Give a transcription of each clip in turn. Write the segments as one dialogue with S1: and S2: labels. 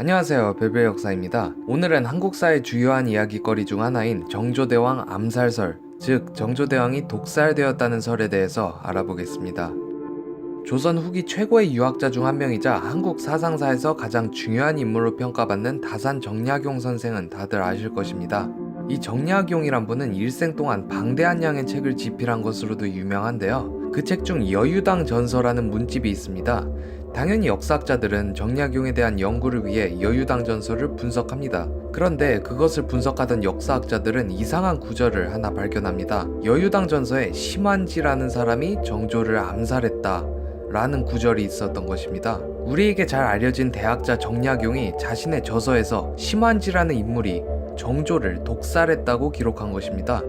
S1: 안녕하세요. 별별 역사입니다. 오늘은 한국사의 주요한 이야기거리 중 하나인 정조대왕 암살설, 즉 정조대왕이 독살되었다는 설에 대해서 알아보겠습니다. 조선 후기 최고의 유학자 중 한 명이자 한국 사상사에서 가장 중요한 인물로 평가받는 다산 정약용 선생은 다들 아실 것입니다. 이 정약용이란 분은 일생 동안 방대한 양의 책을 집필한 것으로도 유명한데요. 그 책 중 여유당 전서라는 문집이 있습니다. 당연히 역사학자들은 정약용에 대한 연구를 위해 여유당 전설을 분석합니다. 그런데 그것을 분석하던 역사학자들은 이상한 구절을 하나 발견합니다. 여유당 전서에 심환지라는 사람이 정조를 암살했다. 라는 구절이 있었던 것입니다. 우리에게 잘 알려진 대학자 정약용이 자신의 저서에서 심환지라는 인물이 정조를 독살했다고 기록한 것입니다.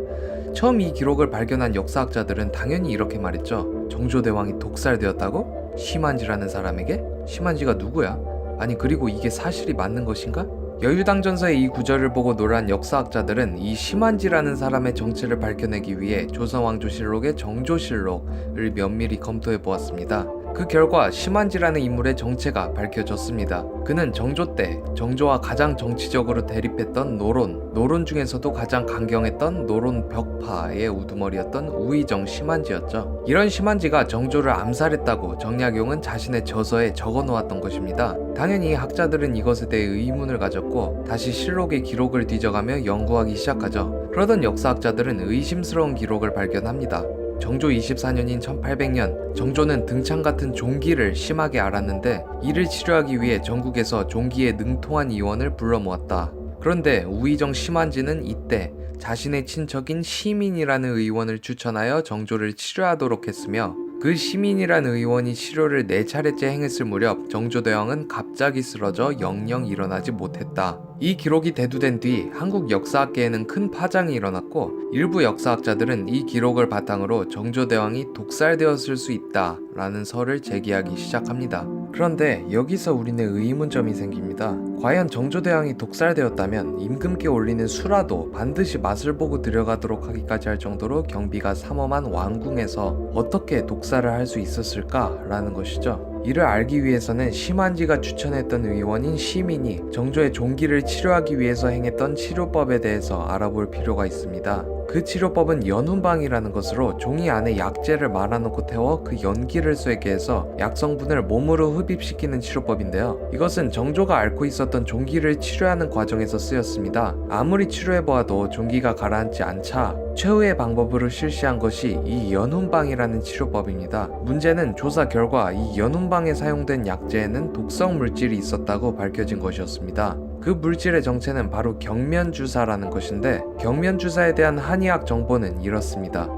S1: 처음 이 기록을 발견한 역사학자들은 당연히 이렇게 말했죠. 정조대왕이 독살되었다고? 심한지라는 사람에게? 심한지가 누구야? 아니 그리고 이게 사실이 맞는 것인가? 여유당전서의 이 구절을 보고 놀란 역사학자들은 이 심한지라는 사람의 정체를 밝혀내기 위해 조선왕조실록의 정조실록을 면밀히 검토해 보았습니다. 그 결과 심한지라는 인물의 정체가 밝혀졌습니다. 그는 정조 때 정조와 가장 정치적으로 대립했던 노론, 노론 중에서도 가장 강경했던 노론 벽파의 우두머리였던 우의정 심한지였죠. 이런 심한지가 정조를 암살했다고 정약용은 자신의 저서에 적어 놓았던 것입니다. 당연히 학자들은 이것에 대해 의문을 가졌고 다시 실록의 기록을 뒤져가며 연구하기 시작하죠. 그러던 역사학자들은 의심스러운 기록을 발견합니다. 정조 24년인 1800년 정조는 등창 같은 종기를 심하게 앓았는데 이를 치료하기 위해 전국에서 종기에 능통한 의원을 불러 모았다. 그런데 우의정 심한지는 이때 자신의 친척인 시민이라는 의원을 추천하여 정조를 치료하도록 했으며 그 시민이라는 의원이 치료를 네 차례째 행했을 무렵 정조대왕은 갑자기 쓰러져 영영 일어나지 못했다. 이 기록이 대두된 뒤 한국 역사학계에는 큰 파장이 일어났고 일부 역사학자들은 이 기록을 바탕으로 정조대왕이 독살되었을 수 있다 라는 설을 제기하기 시작합니다. 그런데 여기서 우리는 의문점이 생깁니다. 과연 정조대왕이 독살되었다면 임금께 올리는 수라도 반드시 맛을 보고 들여가도록 하기까지 할 정도로 경비가 삼엄한 왕궁에서 어떻게 독살을 할 수 있었을까라는 것이죠. 이를 알기 위해서는 심한지가 추천했던 의원인 시민이 정조의 종기를 치료하기 위해서 행했던 치료법에 대해서 알아볼 필요가 있습니다. 그 치료법은 연운방이라는 것으로 종이 안에 약재를 말아놓고 태워 그 연기를 쐐게 해서 약성분을 몸으로 흡입시키는 치료법인데요. 이것은 정조가 앓고 있었던 종기를 치료하는 과정에서 쓰였습니다. 아무리 치료해보아도 종기가 가라앉지 않자 최후의 방법으로 실시한 것이 이 연운방이라는 치료법입니다. 문제는 조사 결과 이 연운방에 사용된 약재에는 독성 물질이 있었다고 밝혀진 것이었습니다. 그 물질의 정체는 바로 경면주사라는 것인데 경면주사에 대한 한의학 정보는 이렇습니다.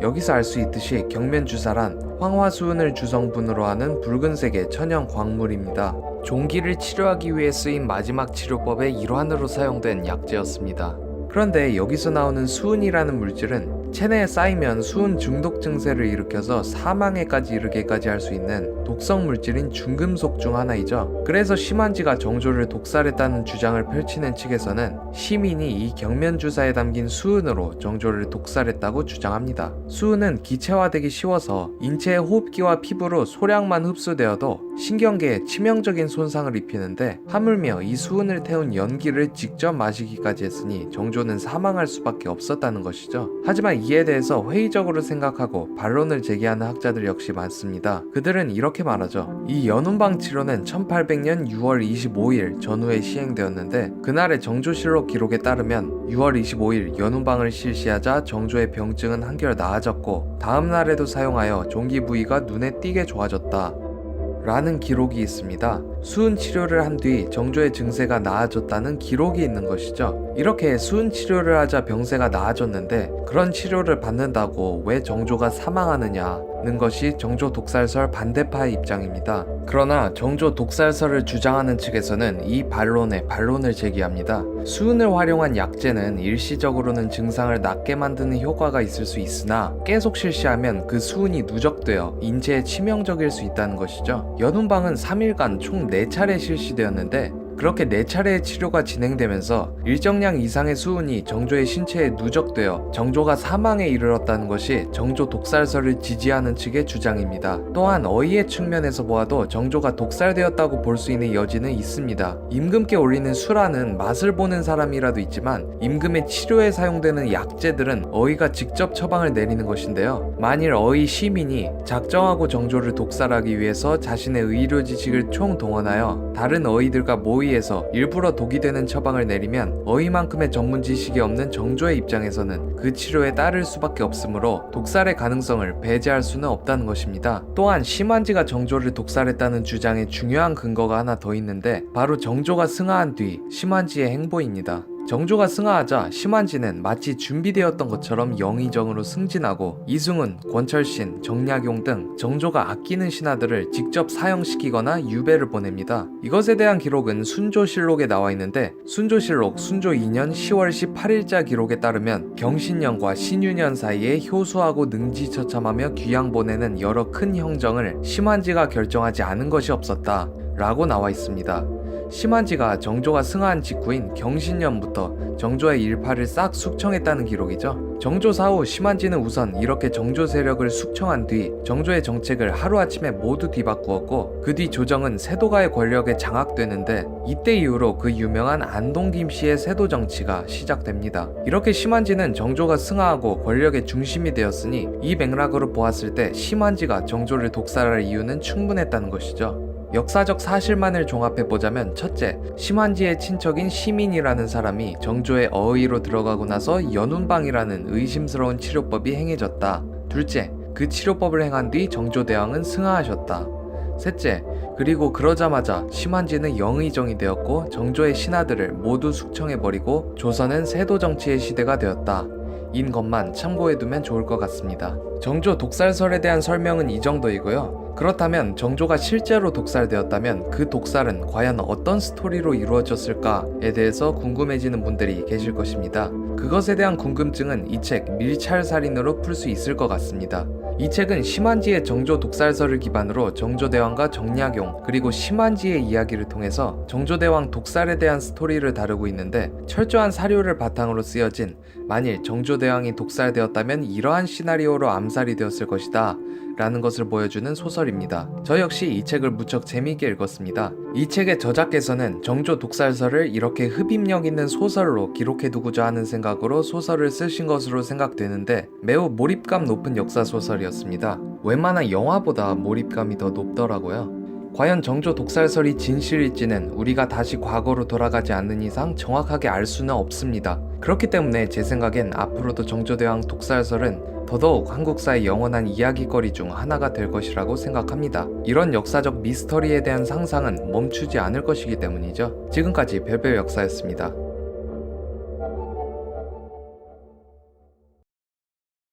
S1: 여기서 알 수 있듯이 경면주사란 황화수은을 주성분으로 하는 붉은색의 천연 광물입니다. 종기를 치료하기 위해 쓰인 마지막 치료법의 일환으로 사용된 약재였습니다. 그런데 여기서 나오는 수은이라는 물질은 체내에 쌓이면 수은 중독 증세를 일으켜서 사망에까지 이르게까지 할 수 있는 독성 물질인 중금속 중 하나이죠. 그래서 심한지가 정조를 독살했다는 주장을 펼치는 측에서는 시민이 이 경면 주사에 담긴 수은으로 정조를 독살했다고 주장합니다. 수은은 기체화되기 쉬워서 인체의 호흡기와 피부로 소량만 흡수되어도 신경계에 치명적인 손상을 입히는데 하물며 이 수은을 태운 연기를 직접 마시기까지 했으니 정조는 사망할 수밖에 없었다는 것이죠. 하지만 이에 대해서 회의적으로 생각하고 반론을 제기하는 학자들 역시 많습니다. 그들은 이렇게 말하죠. 이 연운방 치료는 1800년 6월 25일 전후에 시행되었는데 그날의 정조실록 기록에 따르면 6월 25일 연운방을 실시하자 정조의 병증은 한결 나아졌고 다음 날에도 사용하여 종기 부위가 눈에 띄게 좋아졌다. 라는 기록이 있습니다. 수은 치료를 한 뒤 정조의 증세가 나아졌다는 기록이 있는 것이죠. 이렇게 수은 치료를 하자 병세가 나아졌는데 그런 치료를 받는다고 왜 정조가 사망하느냐는 것이 정조 독살설 반대파의 입장입니다. 그러나 정조 독살설을 주장하는 측에서는 이 반론에 반론을 제기합니다. 수은을 활용한 약제는 일시적으로는 증상을 낫게 만드는 효과가 있을 수 있으나 계속 실시하면 그 수은이 누적되어 인체에 치명적일 수 있다는 것이죠. 연운방은 3일간 총 4차례 실시되었는데 그렇게 네 차례의 치료가 진행되면서 일정량 이상의 수은이 정조의 신체에 누적되어 정조가 사망에 이르렀다는 것이 정조 독살설을 지지하는 측의 주장입니다. 또한 어이의 측면에서 보아도 정조가 독살되었다고 볼 수 있는 여지는 있습니다. 임금께 올리는 수라는 맛을 보는 사람이라도 있지만 임금의 치료에 사용되는 약재들은 어이가 직접 처방을 내리는 것인데요. 만일 어이 시민이 작정하고 정조를 독살하기 위해서 자신의 의료 지식을 총동원하여 다른 어이들과 모의 해서 일부러 독이 되는 처방을 내리면 어이만큼의 전문 지식이 없는 정조의 입장에서는 그 치료에 따를 수밖에 없으므로 독살의 가능성을 배제할 수는 없다는 것입니다. 또한 심한지가 정조를 독살했다는 주장에 중요한 근거가 하나 더 있는데 바로 정조가 승하한 뒤 심한지의 행보입니다. 정조가 승하하자 심한지는 마치 준비되었던 것처럼 영의정으로 승진하고 이승훈, 권철신, 정약용 등 정조가 아끼는 신하들을 직접 사형시키거나 유배를 보냅니다. 이것에 대한 기록은 순조실록에 나와 있는데 순조실록 순조 2년 10월 18일자 기록에 따르면 경신년과 신유년 사이에 효수하고 능지처참하며 귀양 보내는 여러 큰 형정을 심한지가 결정하지 않은 것이 없었다. 라고 나와 있습니다. 심한지가 정조가 승하한 직후인 경신년부터 정조의 일파를 싹 숙청했다는 기록이죠. 정조 사후 심한지는 우선 이렇게 정조 세력을 숙청한 뒤 정조의 정책을 하루아침에 모두 뒤바꾸었고 그 뒤 조정은 세도가의 권력에 장악되는데 이때 이후로 그 유명한 안동 김씨의 세도 정치가 시작됩니다. 이렇게 심한지는 정조가 승하하고 권력의 중심이 되었으니 이 맥락으로 보았을 때 심한지가 정조를 독살할 이유는 충분했다는 것이죠. 역사적 사실만을 종합해 보자면 첫째, 심한지의 친척인 시민이라는 사람이 정조의 어의로 들어가고 나서 연운방이라는 의심스러운 치료법이 행해졌다. 둘째, 그 치료법을 행한 뒤 정조대왕은 승하하셨다. 셋째, 그리고 그러자마자 심한지는 영의정이 되었고 정조의 신하들을 모두 숙청해버리고 조선은 세도 정치의 시대가 되었다. 인 것만 참고해두면 좋을 것 같습니다. 정조 독살설에 대한 설명은 이 정도이고요. 그렇다면 정조가 실제로 독살되었다면 그 독살은 과연 어떤 스토리로 이루어졌을까에 대해서 궁금해지는 분들이 계실 것입니다. 그것에 대한 궁금증은 이 책 밀찰살인으로 풀 수 있을 것 같습니다. 이 책은 심한지의 정조 독살설을 기반으로 정조대왕과 정약용 그리고 심한지의 이야기를 통해서 정조대왕 독살에 대한 스토리를 다루고 있는데 철저한 사료를 바탕으로 쓰여진 만일 정조대왕이 독살되었다면 이러한 시나리오로 암살이 되었을 것이다 라는 것을 보여주는 소설입니다. 저 역시 이 책을 무척 재미있게 읽었습니다. 이 책의 저자께서는 정조 독살설을 이렇게 흡입력 있는 소설로 기록해두고자 하는 생각으로 소설을 쓰신 것으로 생각되는데 매우 몰입감 높은 역사 소설이었습니다. 웬만한 영화보다 몰입감이 더 높더라고요. 과연 정조 독살설이 진실일지는 우리가 다시 과거로 돌아가지 않는 이상 정확하게 알 수는 없습니다. 그렇기 때문에 제 생각엔 앞으로도 정조대왕 독살설은 더더욱 한국사의 영원한 이야기거리 중 하나가 될 것이라고 생각합니다. 이런 역사적 미스터리에 대한 상상은 멈추지 않을 것이기 때문이죠. 지금까지 별별 역사였습니다.